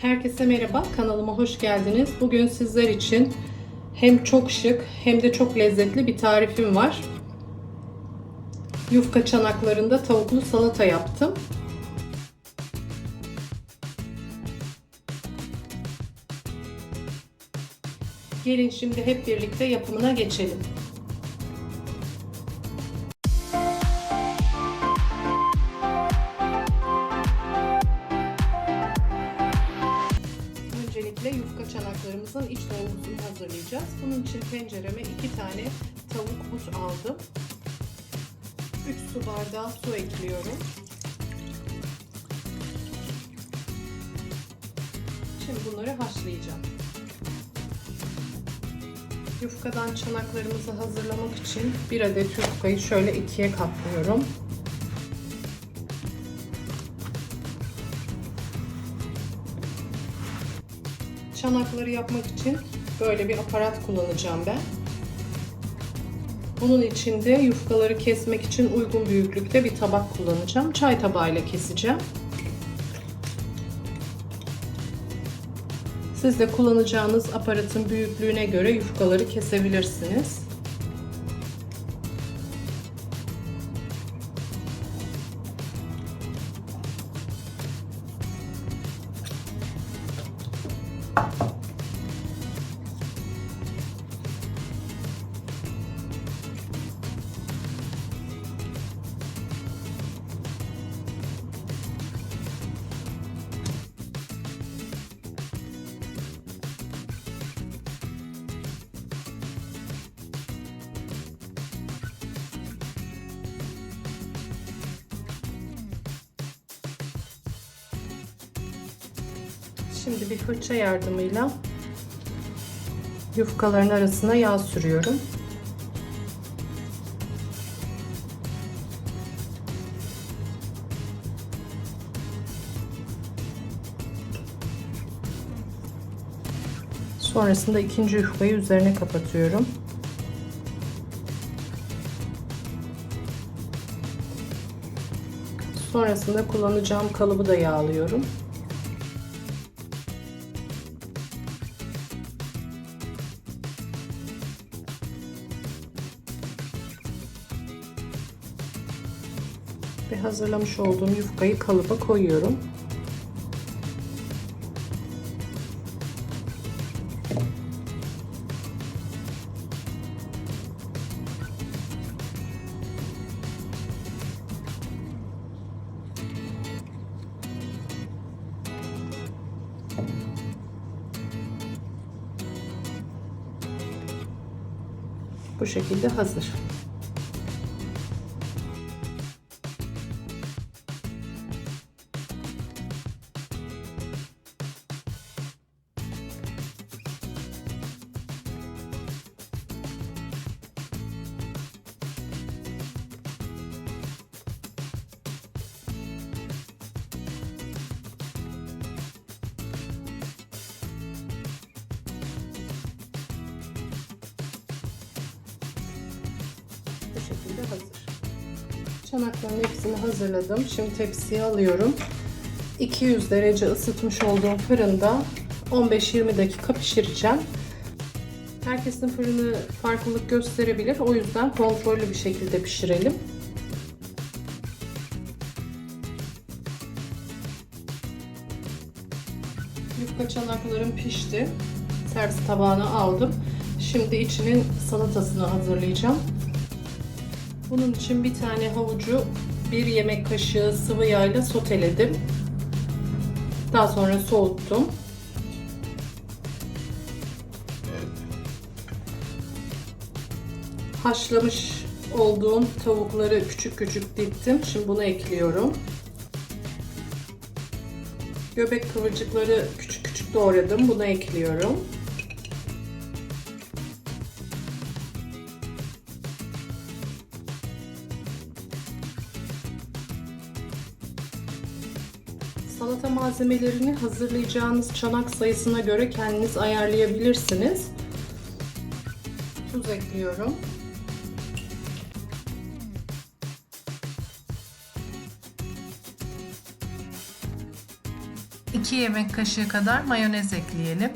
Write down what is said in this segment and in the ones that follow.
Herkese merhaba, kanalıma hoş geldiniz. Bugün sizler için hem çok şık hem de çok lezzetli bir tarifim var. Yufka çanaklarında tavuklu salata yaptım. Gelin şimdi hep birlikte yapımına geçelim. Yufka çanaklarımızın iç dolgusunu hazırlayacağız. Bunun için tencereme 2 tane tavuk but aldım. 3 su bardağı su ekliyorum. Şimdi bunları haşlayacağım. Yufkadan çanaklarımızı hazırlamak için bir adet yufkayı şöyle ikiye katlıyorum. Çanakları yapmak için böyle bir aparat kullanacağım ben. Bunun içinde yufkaları kesmek için uygun büyüklükte bir tabak kullanacağım. Çay tabağıyla keseceğim. Siz de kullanacağınız aparatın büyüklüğüne göre yufkaları kesebilirsiniz. 음. Şimdi bir fırça yardımıyla yufkaların arasına yağ sürüyorum. Sonrasında ikinci yufkayı üzerine kapatıyorum. Sonrasında kullanacağım kalıbı da yağlıyorum. Ve hazırlamış olduğum yufkayı kalıba koyuyorum. Bu şekilde hazır. Bu şekilde hazır. Çanakların hepsini hazırladım. Şimdi tepsiye alıyorum. 200 derece ısıtmış olduğum fırında 15-20 dakika pişireceğim. Herkesin fırını farklılık gösterebilir. O yüzden kontrollü bir şekilde pişirelim. Yufka çanaklarım pişti. Servis tabağına aldım. Şimdi içinin salatasını hazırlayacağım. Bunun için bir tane havucu bir yemek kaşığı sıvı yağla soteledim. Daha sonra soğuttum. Haşlamış olduğum tavukları küçük küçük diptim. Şimdi bunu ekliyorum. Göbek kıvırcıkları küçük küçük doğradım. Bunu ekliyorum. Salata malzemelerini hazırlayacağınız çanak sayısına göre kendiniz ayarlayabilirsiniz. Tuz ekliyorum. 2 2 yemek kaşığı kadar mayonez ekleyelim.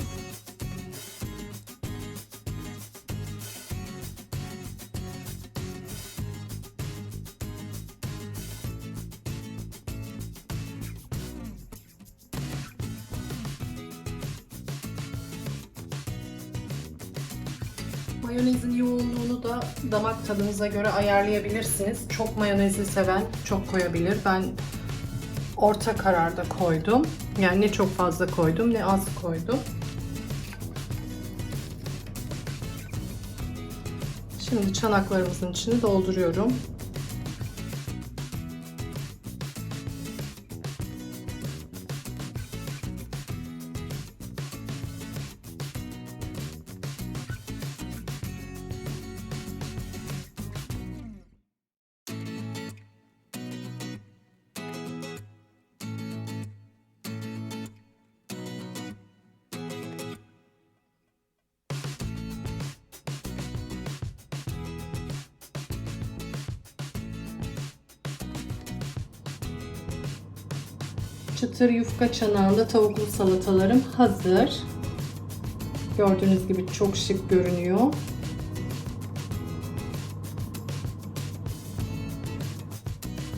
Mayonezin yoğunluğunu da damak tadınıza göre ayarlayabilirsiniz. Çok mayonezli seven çok koyabilir. Ben orta kararda koydum. Yani ne çok fazla koydum ne az koydum. Şimdi çanaklarımızın içini dolduruyorum. Çıtır yufka çanağında tavuklu salatalarım hazır. Gördüğünüz gibi çok şık görünüyor.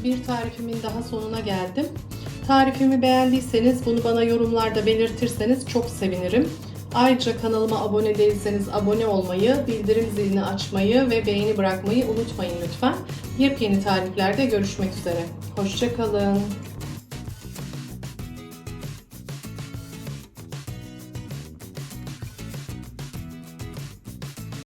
Bir tarifimin daha sonuna geldim. Tarifimi beğendiyseniz bunu bana yorumlarda belirtirseniz çok sevinirim. Ayrıca kanalıma abone değilseniz abone olmayı, bildirim zilini açmayı ve beğeni bırakmayı unutmayın lütfen. Yepyeni tariflerde görüşmek üzere. Hoşçakalın.